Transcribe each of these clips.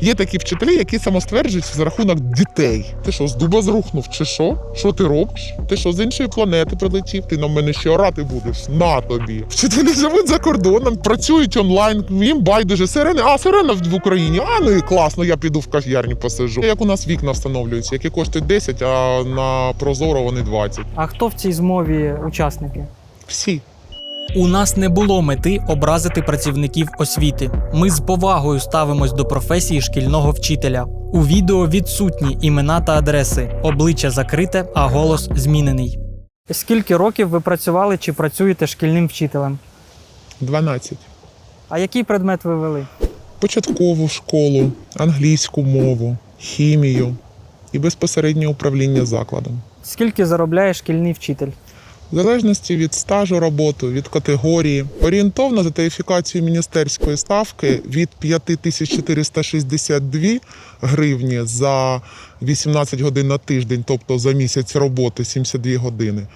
Є такі вчителі, які самостверджують за рахунок дітей. Ти що, з дуба зрухнув, чи що? Що ти робиш? Ти що з іншої планети прилетів? Ти на мене ще орати будеш? На тобі. Вчителі живуть за кордоном, працюють онлайн. Їм байдуже сирени. А сирена в в Україні. А ну і класно, я піду в кав'ярні посижу. Як у нас вікна встановлюються, які коштують 10, а на прозоро вони 20. А хто в цій змові учасники? Всі. У нас не було мети образити працівників освіти. Ми з повагою ставимось до професії шкільного вчителя. У відео відсутні імена та адреси, обличчя закрите, а голос змінений. Скільки років ви працювали чи працюєте шкільним вчителем? 12. А який предмет ви вели? Початкову школу, англійську мову, хімію і безпосереднє управління закладом. Скільки заробляє шкільний вчитель? В залежності від стажу роботи, від категорії, орієнтовно за тарифікацію міністерської ставки від 5462 гривні за 18 годин на тиждень, тобто за місяць роботи 72 години,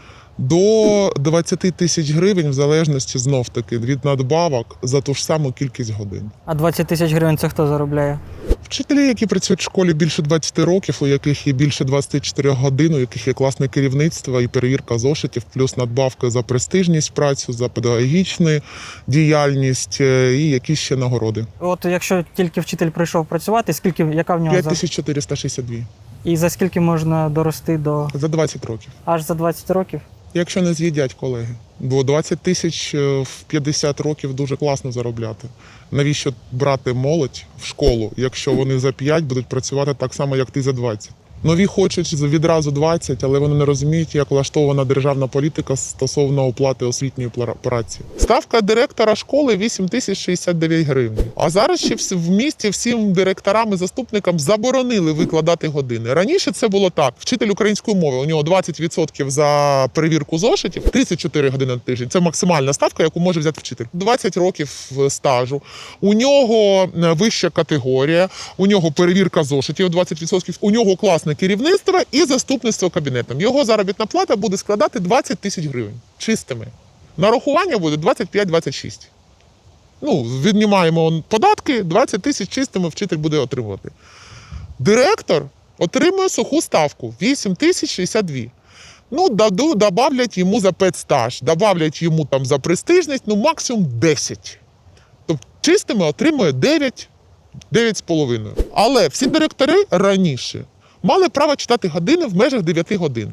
до 20 тисяч гривень в залежності знов таки від надбавок за ту ж саму кількість годин. А 20 тисяч гривень це хто заробляє? Вчителі, які працюють в школі більше 20 років, у яких є більше 24 годин, у яких є класне керівництво і перевірка зошитів, плюс надбавки за престижність працю, за педагогічну діяльність е, і якісь ще нагороди. От якщо тільки вчитель прийшов працювати, скільки яка в нього за 5462 і за скільки можна дорости до за 20 років. аж за 20 років? Якщо не з'їдять колеги, бо 20 тисяч е, в 50 років дуже класно заробляти. Навіщо брати молодь в школу, якщо вони за 5 будуть працювати так само, як ти за 20? Нові хочуть відразу 20, але вони не розуміють, як влаштована державна політика стосовно оплати освітньої праці. Ставка директора школи 8 тисяч 69 гривень. А зараз ще в місті всім директорам і заступникам заборонили викладати години. Раніше це було так: вчитель української мови у нього 20% за перевірку зошитів, 34 години на тиждень. Це максимальна ставка, яку може взяти вчитель. 20 років стажу. У нього е, вища категорія, у нього перевірка зошитів 20%, у нього класне керівництво і заступництво кабінетом. Його заробітна плата буде складати 20 тисяч гривень чистими. Нарахування буде 25-26. Ну, віднімаємо податки, 20 тисяч чистими вчитель буде отримувати. Директор отримує суху ставку 8 тисяч 62. Ну, добавлять йому за педстаж, добавлять йому там за престижність, ну максимум 10. Тобто чистими отримує 9, 9,5. Але всі директори раніше мали право читати години в межах 9 годин.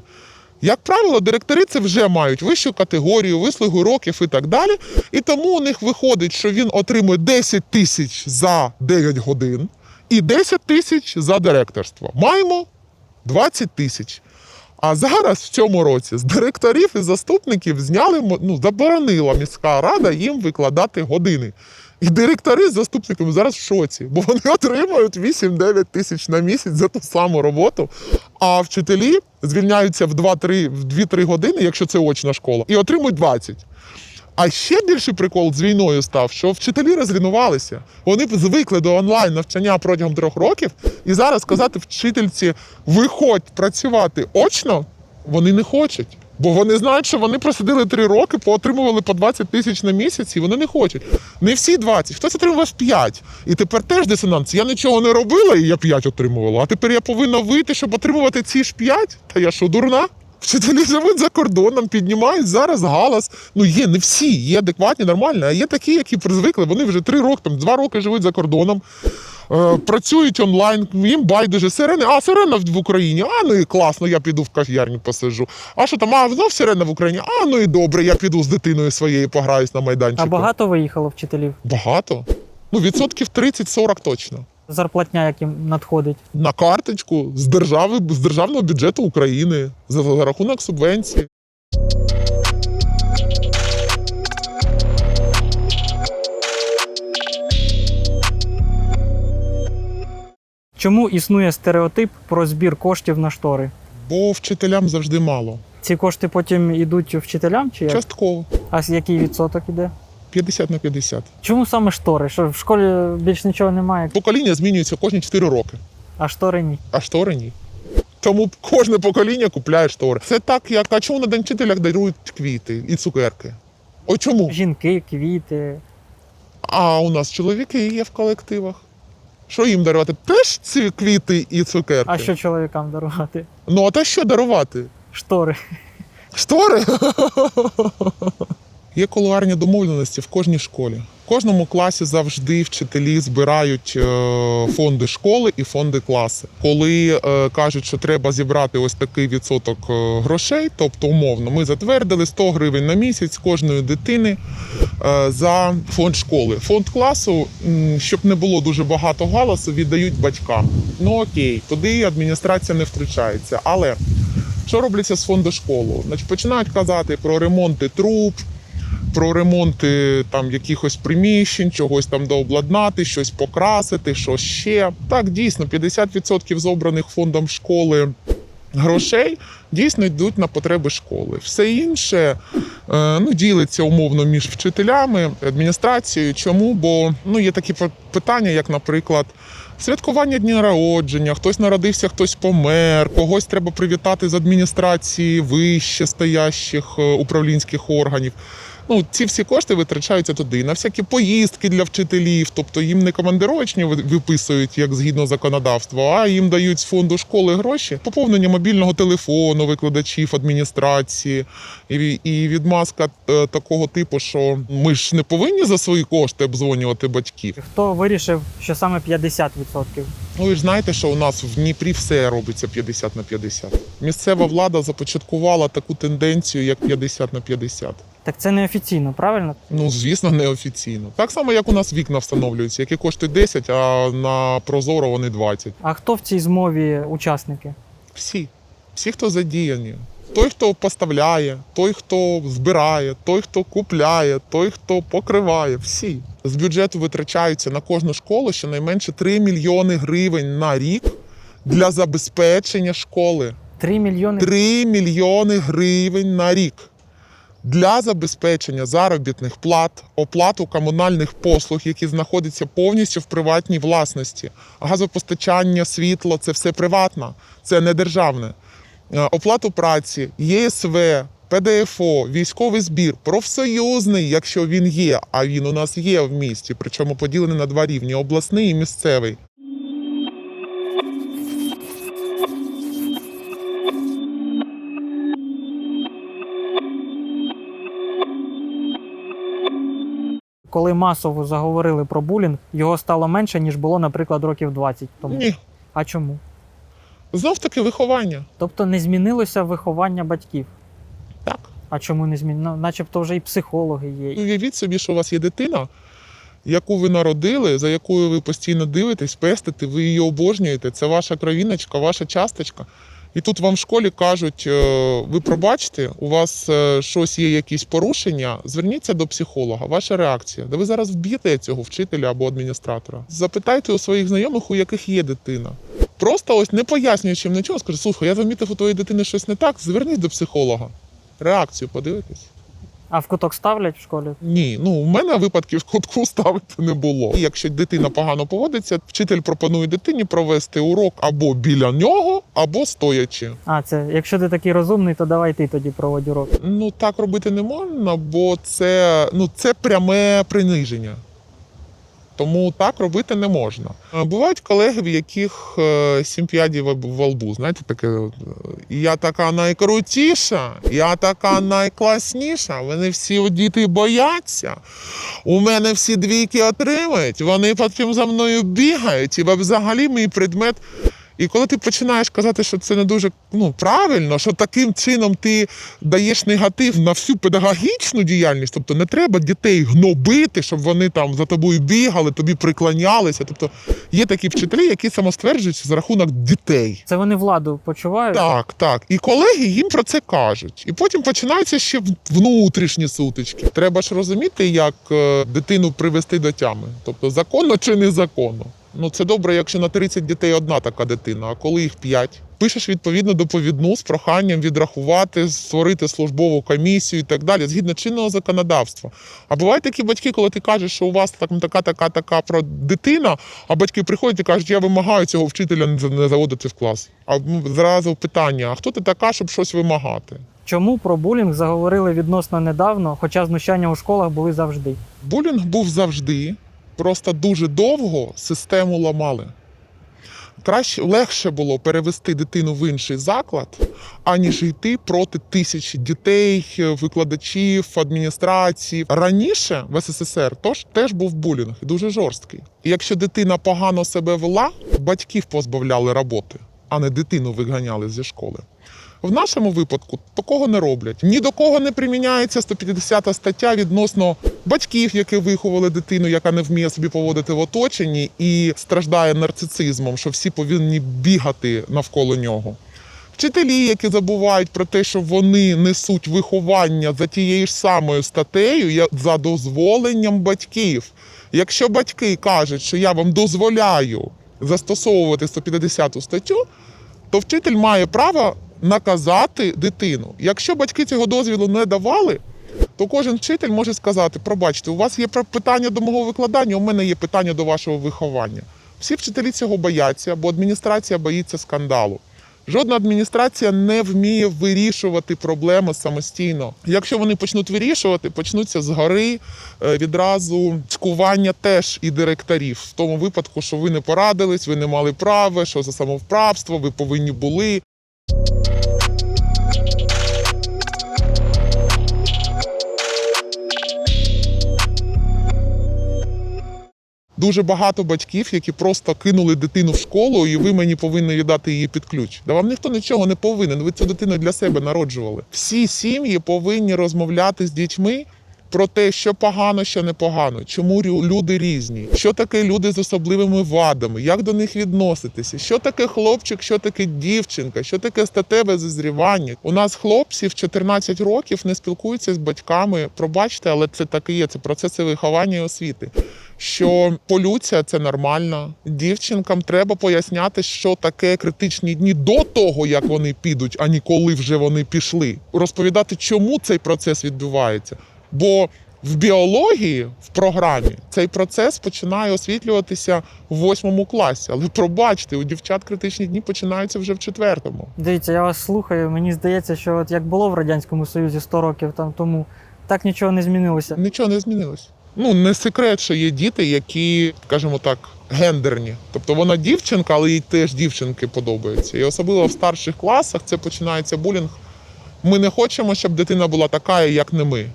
Як правило, директори це вже мають вищу категорію, вислугу років і так далі. І тому у них виходить, що він отримує 10 тисяч за 9 годин і 10 тисяч за директорство. Маємо 20 тисяч. А зараз в цьому році з директорів і заступників зняли ну, заборонила міська рада їм викладати години. І директори з заступниками зараз в шоці, бо вони отримують 8-9 тисяч на місяць за ту саму роботу. А вчителі звільняються в 2-3 в 2-3 години, якщо це очна школа, і отримують 20. А ще більший прикол з війною став, що вчителі розлінувалися. Вони звикли до онлайн навчання протягом трьох років, і зараз сказати вчительці виходь працювати очно, вони не хочуть. Бо вони знають, що вони просидили три роки, поотримували по 20 тисяч на місяць, і вони не хочуть. Не всі 20, хтось отримував 5. І тепер теж дисонанс. Я нічого не робила, і я 5 отримувала. А тепер я повинна вийти, щоб отримувати ці ж 5? Та я що, дурна? Вчителі живуть за кордоном, піднімають зараз галас. Ну є не всі, є адекватні, нормальні, а є такі, які призвикли. Вони вже три роки, там два роки живуть за кордоном, е, працюють онлайн, їм байдуже сирени. А сирена в Україні. А ну і класно, я піду в кав'ярні посижу. А що там? А знов сирена в Україні? А ну і добре, я піду з дитиною своєю пограюсь на майданчику. А багато виїхало вчителів? Багато. Ну, відсотків 30-40 точно. Зарплатня, як їм надходить. На карточку з держави, з державного бюджету України за, за рахунок субвенції. Чому існує стереотип про збір коштів на штори? Бо вчителям завжди мало. Ці кошти потім йдуть вчителям чи як? Частково. А який відсоток іде? 50 на 50. Чому саме штори? Що в школі більш нічого немає, Покоління змінюється кожні 4 роки, а штори ні. а штори ні. Тому кожне покоління купляє штори. Це так, як а чому на день вчителя дарують квіти і цукерки? О чому? Жінки, квіти. А у нас чоловіки є в колективах. Що їм дарувати? Теж ці квіти і цукерки. А що чоловікам дарувати? Ну а та що дарувати? Штори. Штори? Є колуарні домовленості в кожній школі. Кожному класі завжди вчителі збирають е, фонди школи і фонди класи. Коли е, кажуть, що треба зібрати ось такий відсоток е, грошей, тобто умовно, ми затвердили 100 гривень на місяць кожної дитини за фонд школи. Фонд класу, щоб не було дуже багато галасу, віддають батькам. Ну окей, туди адміністрація не втручається. Але що робляться з фонду школи? Починають казати про ремонти труб, про ремонти там якихось приміщень, чогось там дообладнати, щось покрасити, що ще. Так, дійсно, 50% з обраних фондом школи грошей дійсно йдуть на потреби школи. Все інше е, ну, ділиться умовно між вчителями, адміністрацією. Чому? Бо ну, є такі питання, як, наприклад, святкування дня народження, хтось народився, хтось помер, когось треба привітати з адміністрації вище стоящих е, управлінських органів. Ну, ці всі кошти витрачаються туди на всякі поїздки для вчителів, тобто їм не командировочні виписують як згідно законодавства, а їм дають з фонду школи гроші, поповнення мобільного телефону викладачів адміністрації, і, і відмазка е, такого типу, що ми ж не повинні за свої кошти обдзвонювати батьків. Хто вирішив, що саме 50%? Ну ви ж знаєте, що у нас в Дніпрі все робиться 50 на 50. Місцева влада започаткувала таку тенденцію, як 50 на 50. Так це не офіційно, правильно? Ну, звісно, неофіційно. Так само, як у нас вікна встановлюються, які коштують 10, а на Прозоро вони 20. А хто в цій змові учасники? Всі. Всі, хто задіяні. Той, хто поставляє, той, хто збирає, той, хто купляє, той, хто покриває. Всі. З бюджету витрачаються на кожну школу щонайменше 3 мільйони гривень на рік для забезпечення школи. 3 мільйони 3 мільйони гривень на рік для забезпечення заробітних плат, оплату комунальних послуг, які знаходяться повністю в приватній власності. Газопостачання, світло це все приватне, це не державне. Е, Оплату праці, ЄСВ, ПДФО, військовий збір, профсоюзний, якщо він є, а він у нас є в місті, причому поділений на два рівні обласний і місцевий. Коли масово заговорили про булінг, його стало менше, ніж було, наприклад, років 20 тому. Ні, А чому? знов таки виховання. Тобто не змінилося виховання батьків. Так. А чому не змінило? Ну, начебто вже і психологи є. Уявіть собі, що у вас є дитина, яку ви народили, за якою ви постійно дивитесь, пестите, ви її обожнюєте. Це ваша кровіночка, ваша часточка. І тут вам в школі кажуть: е, ви пробачте, у вас е, щось є, якісь порушення. Зверніться до психолога. Ваша реакція. де ви зараз вб'єте цього вчителя або адміністратора. Запитайте у своїх знайомих, у яких є дитина. Просто ось не пояснюючи їм нічого, скажи, слухай, я замітив у твоєї дитини щось не так, Зверніть до психолога. Реакцію подивитись. А в куток ставлять в школі? Ні, ну в мене випадків в кутку ставити не було. І Якщо дитина погано поводиться, вчитель пропонує дитині провести урок або біля нього, або стоячи. А, це якщо ти такий розумний, то давай ти тоді проводь урок. Ну так робити не можна, бо це, ну, це пряме приниження. Тому так робити не можна. Е, Бувають колеги, в яких е, сім п'ядів в лбу, знаєте, таке. е, Я така найкрутіша, я така найкласніша. Вони всі діти бояться. У мене всі двійки отримають, вони потім за мною бігають, і взагалі мій предмет. І коли ти починаєш казати, що це не дуже ну, правильно, що таким чином ти даєш негатив на всю педагогічну діяльність, тобто не треба дітей гнобити, щоб вони там за тобою бігали, тобі приклонялися. Тобто є такі вчителі, які самостверджуються за рахунок дітей. Це вони владу почувають? Так, так. І колеги їм про це кажуть. І потім починаються ще внутрішні сутички. Треба ж розуміти, як е, дитину привести до тями. Тобто законно чи незаконно. Ну це добре, якщо на 30 дітей одна така дитина, а коли їх 5. Пишеш відповідно доповідну з проханням відрахувати, створити службову комісію і так далі, згідно чинного законодавства. А бувають такі батьки, коли ти кажеш, що у вас там така, така, така про дитина, а батьки приходять і кажуть, я вимагаю цього вчителя не заводити в клас. А ну, зразу питання: а хто ти така, щоб щось вимагати? Чому про булінг заговорили відносно недавно, хоча знущання у школах були завжди? Булінг був завжди. Просто дуже довго систему ламали. Краще легше було перевести дитину в інший заклад, аніж йти проти тисячі дітей, викладачів, адміністрації. Раніше в СССР тож теж був булінг дуже жорсткий. І якщо дитина погано себе вела, батьків позбавляли роботи, а не дитину виганяли зі школи. В нашому випадку такого не роблять. Ні до кого не приміняється 150 стаття відносно батьків, які виховали дитину, яка не вміє собі поводити в оточенні і страждає нарцицизмом, що всі повинні бігати навколо нього. Вчителі, які забувають про те, що вони несуть виховання за тією ж самою статтею, за дозволенням батьків. Якщо батьки кажуть, що я вам дозволяю застосовувати 150 статтю, то вчитель має право наказати дитину. Якщо батьки цього дозволу не давали, то кожен вчитель може сказати: пробачте, у вас є питання до мого викладання, у мене є питання до вашого виховання. Всі вчителі цього бояться, бо адміністрація боїться скандалу. Жодна адміністрація не вміє вирішувати проблеми самостійно. Якщо вони почнуть вирішувати, почнуться згори е, відразу цькування теж і директорів. В тому випадку, що ви не порадились, ви не мали права, що за самовправство, ви повинні були. Дуже багато батьків, які просто кинули дитину в школу, і ви мені повинні віддати її під ключ. Да вам ніхто нічого не повинен. Ви цю дитину для себе народжували. Всі сім'ї повинні розмовляти з дітьми про те, що погано, що непогано, чому люди різні, що таке люди з особливими вадами, як до них відноситися, що таке хлопчик, що таке дівчинка, що таке статеве зазрівання. У нас хлопці в 14 років не спілкуються з батьками. Пробачте, але це так і є. Це процеси виховання і освіти. Що полюція це нормально. Дівчинкам треба поясняти, що таке критичні дні до того, як вони підуть, а не коли вже вони пішли. Розповідати, чому цей процес відбувається. Бо в біології в програмі цей процес починає освітлюватися в восьмому класі. Але пробачте, у дівчат критичні дні починаються вже в четвертому. Дивіться, я вас слухаю. Мені здається, що от як було в Радянському Союзі 100 років там тому, так нічого не змінилося. Нічого не змінилось. Ну не секрет, що є діти, які, скажімо так, гендерні. Тобто вона дівчинка, але їй теж дівчинки подобаються. І особливо в старших класах це починається булінг. Ми не хочемо, щоб дитина була така, як не ми.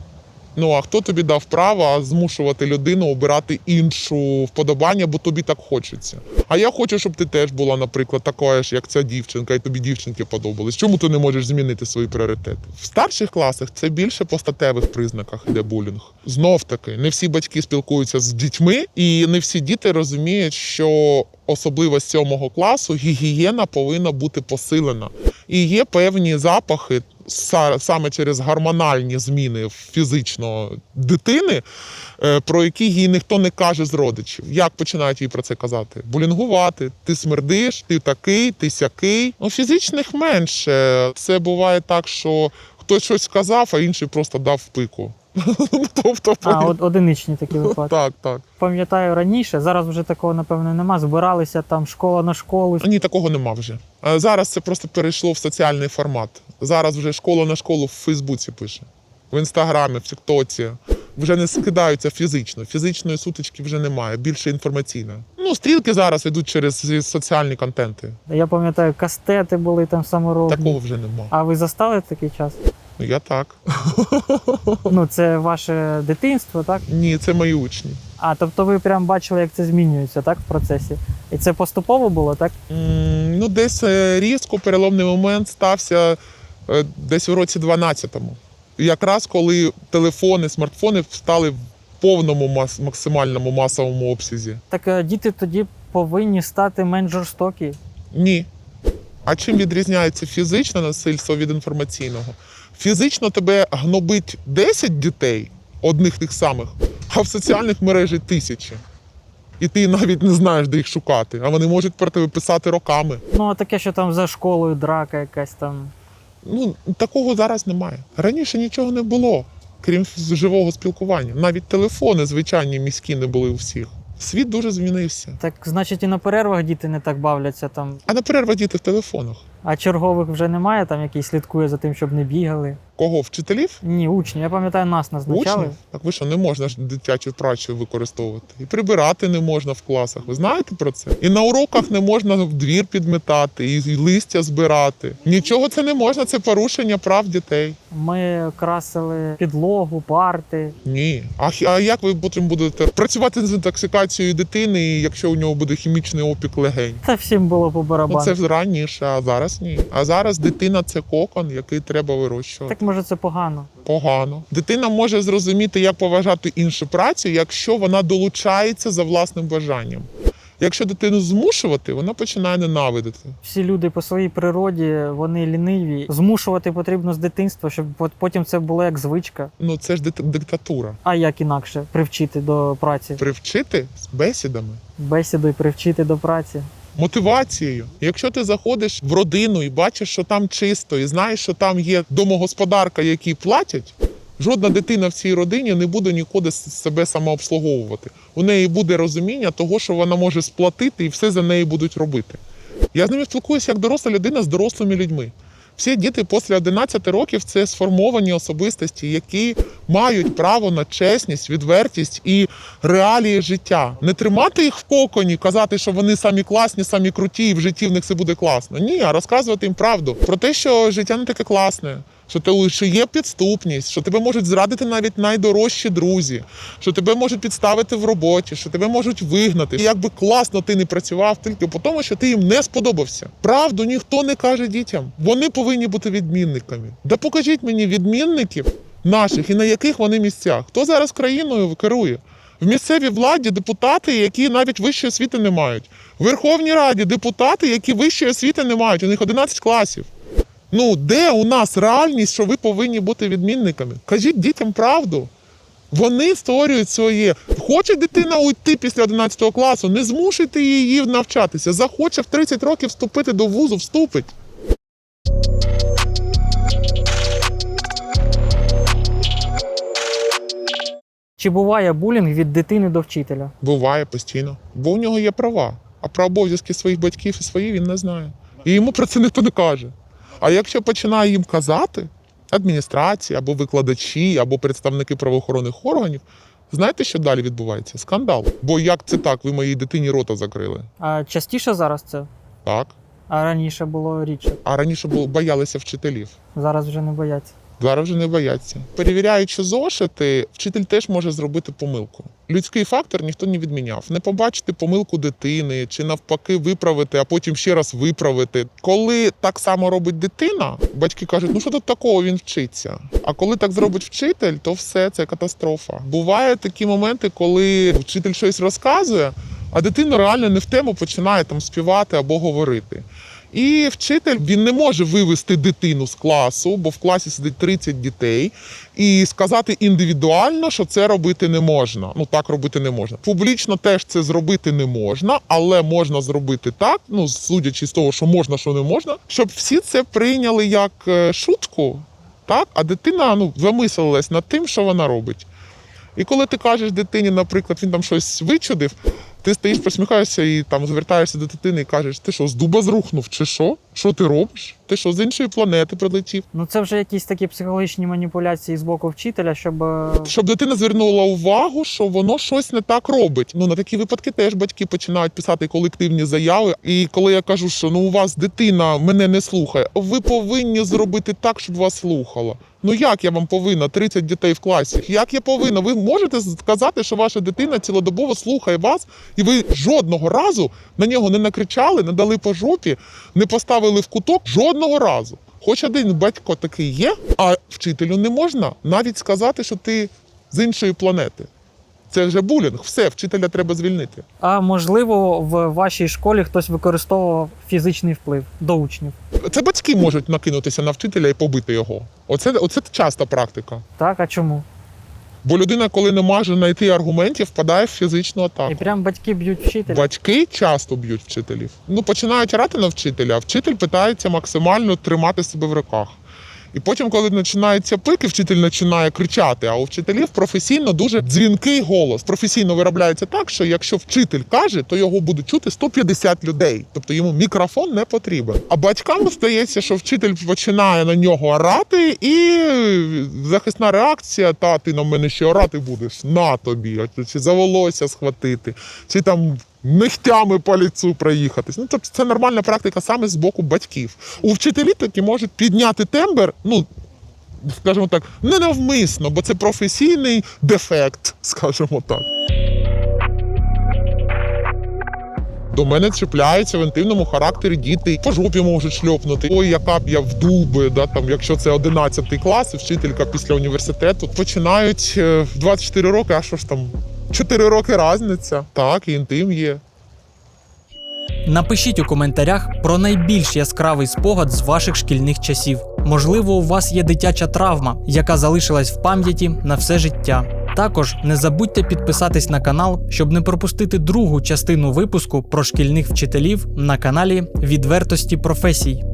Ну а хто тобі дав право змушувати людину обирати іншу вподобання, бо тобі так хочеться. А я хочу, щоб ти теж була, наприклад, такою ж, як ця дівчинка, і тобі дівчинки подобались. Чому ти не можеш змінити свої пріоритети? В старших класах це більше по статевих признаках іде булінг. Знов таки, не всі батьки спілкуються з дітьми, і не всі діти розуміють, що особливо з сьомого класу гігієна повинна бути посилена. І є певні запахи саме через гормональні зміни фізично дитини, е, про які їй ніхто не каже з родичів. Як починають їй про це казати? Булінгувати, ти смердиш, ти такий, ти сякий. Ну, фізичних менше. Це буває так, що хтось щось сказав, а інший просто дав пику. Тобто, А, от одиничні такі випадки. так, так. Пам'ятаю раніше, зараз вже такого напевно нема. Збиралися там школа на школу. Ні, такого нема вже. Зараз це просто перейшло в соціальний формат. Зараз вже школа на школу в Фейсбуці пише, в інстаграмі, в Тіктоці. Вже не скидаються фізично. Фізичної сутички вже немає, більше інформаційна. Ну, стрілки зараз йдуть через соціальні контенти. Я пам'ятаю, кастети були там саморобні. Такого вже нема. А ви застали такий час? Ну, Я так. Ну, це ваше дитинство, так? Ні, це мої учні. А тобто ви прям бачили, як це змінюється, так, в процесі? І це поступово було, так? М, Ну, десь е, різко переломний момент стався е, десь у році 12-му. Якраз коли телефони, смартфони стали в повному мас- максимальному масовому обсязі. Так е, діти тоді повинні стати менш жорстокі. Ні. А чим відрізняється фізичне насильство від інформаційного? Фізично тебе гнобить 10 дітей, одних тих самих, а в соціальних мережах тисячі. І ти навіть не знаєш, де їх шукати, а вони можуть про тебе писати роками. Ну, а таке, що там за школою драка якась там. Ну, такого зараз немає. Раніше нічого не було, крім живого спілкування. Навіть телефони звичайні міські не були у всіх. Світ дуже змінився. Так, значить, і на перервах діти не так бавляться там. А на перерва діти в телефонах. А чергових вже немає, там який слідкує за тим, щоб не бігали. Кого? Вчителів? Ні, учні. Я пам'ятаю, нас назначали. Учнів? Так ви що, не можна ж дитячу працю використовувати. І прибирати не можна в класах. Ви знаєте про це? І на уроках не можна в двір підметати, і листя збирати. Нічого це не можна, це порушення прав дітей. Ми красили підлогу, парти. Ні. А, а як ви потім будете працювати з інтоксикацією дитини, якщо у нього буде хімічний опік легень? Та всім було по Ну, це ж раніше, а зараз ні. А зараз дитина це кокон, який треба вирощувати. Так може це погано. Погано. Дитина може зрозуміти, як поважати іншу працю, якщо вона долучається за власним бажанням. Якщо дитину змушувати, вона починає ненавидити. Всі люди по своїй природі вони ліниві. Змушувати потрібно з дитинства, щоб потім це було як звичка. Ну це ж диктатура. А як інакше привчити до праці? Привчити з бесідами. Бесідою привчити до праці. Мотивацією. Якщо ти заходиш в родину і бачиш, що там чисто, і знаєш, що там є домогосподарка, які платять, жодна дитина в цій родині не буде нікуди себе самообслуговувати. У неї буде розуміння того, що вона може сплатити, і все за неї будуть робити. Я з ними спілкуюся як доросла людина з дорослими людьми. Всі діти після 11 років це сформовані особистості, які мають право на чесність, відвертість і реалії життя. Не тримати їх в коконі, казати, що вони самі класні, самі круті, і в житті в них все буде класно. Ні, а розказувати їм правду про те, що життя не таке класне. Що ти що є підступність, що тебе можуть зрадити навіть найдорожчі друзі, що тебе можуть підставити в роботі, що тебе можуть вигнати. І як би класно ти не працював, тільки по тому, що ти їм не сподобався. Правду ніхто не каже дітям. Вони повинні бути відмінниками. Да покажіть мені відмінників наших і на яких вони місцях. Хто зараз країною керує? В місцевій владі депутати, які навіть вищої освіти не мають. В Верховній Раді депутати, які вищої освіти не мають. У них 11 класів. Ну, де у нас реальність, що ви повинні бути відмінниками? Кажіть дітям правду. Вони створюють своє. Хоче дитина уйти після 11 класу, не змушуйте її навчатися. Захоче в 30 років вступити до вузу, вступить. Чи буває булінг від дитини до вчителя? Буває постійно. Бо у нього є права. А про обов'язки своїх батьків і свої він не знає. І йому про це ніхто не каже. А якщо починає їм казати, адміністрація або викладачі, або представники правоохоронних органів, знаєте, що далі відбувається? Скандал. Бо як це так? Ви моїй дитині рота закрили? А частіше зараз це? Так. А раніше було рідше. А раніше було боялися вчителів. Зараз вже не бояться. Зараз вже не бояться. Перевіряючи зошити, вчитель теж може зробити помилку. Людський фактор ніхто не відміняв. Не побачити помилку дитини чи навпаки виправити, а потім ще раз виправити. Коли так само робить дитина, батьки кажуть, ну що тут такого він вчиться. А коли так зробить вчитель, то все це катастрофа. Бувають такі моменти, коли вчитель щось розказує, а дитина реально не в тему починає там співати або говорити. І вчитель він не може вивести дитину з класу, бо в класі сидить 30 дітей, і сказати індивідуально, що це робити не можна. Ну так робити не можна. Публічно теж це зробити не можна, але можна зробити так, ну судячи з того, що можна, що не можна, щоб всі це прийняли як е, шутку, так? А дитина ну замислилась над тим, що вона робить. І коли ти кажеш дитині, наприклад, він там щось вичудив, ти стоїш, посміхаєшся і там звертаєшся до дитини і кажеш, ти що, з дуба зрухнув, чи що? Що ти робиш? Ти що, з іншої планети прилетів? Ну це вже якісь такі психологічні маніпуляції з боку вчителя, щоб е, Щоб дитина звернула увагу, що воно щось не так робить. Ну на такі випадки теж батьки починають писати колективні заяви. І коли я кажу, що ну у вас дитина мене не слухає, ви повинні зробити так, щоб вас слухала. Ну як я вам повинна 30 дітей в класі? Як я повинна? Ви можете сказати, що ваша дитина цілодобово слухає вас, і ви жодного разу на нього не накричали, не дали по жопі, не поставили в куток жодного разу. Хоч один батько такий є, а вчителю не можна навіть сказати, що ти з іншої планети. Це вже булінг. Все, вчителя треба звільнити. а можливо в вашій школі хтось використовував фізичний вплив до учнів. Це батьки можуть накинутися на вчителя і побити його. Оце, оце часта практика. Так, а чому? Бо людина, коли не може знайти аргументів, впадає в фізичну атаку. І прям батьки б'ють вчителя. Батьки часто б'ють вчителів. Ну, починають орати на вчителя, а вчитель питається максимально тримати себе в руках. І потім, коли починаються пики, вчитель починає кричати. А у вчителів професійно дуже дзвінкий голос. Професійно виробляється так, що якщо вчитель каже, то його будуть чути 150 людей. Тобто йому мікрофон не потрібен. А батькам здається, що вчитель починає на нього орати, і захисна реакція: та ти на мене ще орати будеш, на тобі, чи за волосся схватити, чи там. Нігтями по ліцу проїхатись. Ну, тобто це нормальна практика саме з боку батьків. У вчителі таки можуть підняти тембр, ну, скажімо так, не навмисно, бо це професійний дефект, скажімо так. До мене чіпляються в інтимному характері діти, по жопі можуть шльопнути. Ой, яка б я в дуби, да, там, якщо це 11 клас, і вчителька після університету, починають е, в 24 роки, а що ж там, 4 роки різниця. Так, інтим є. Напишіть у коментарях про найбільш яскравий спогад з ваших шкільних часів. Можливо, у вас є дитяча травма, яка залишилась в пам'яті на все життя. Також не забудьте підписатись на канал, щоб не пропустити другу частину випуску про шкільних вчителів на каналі Відвертості професій.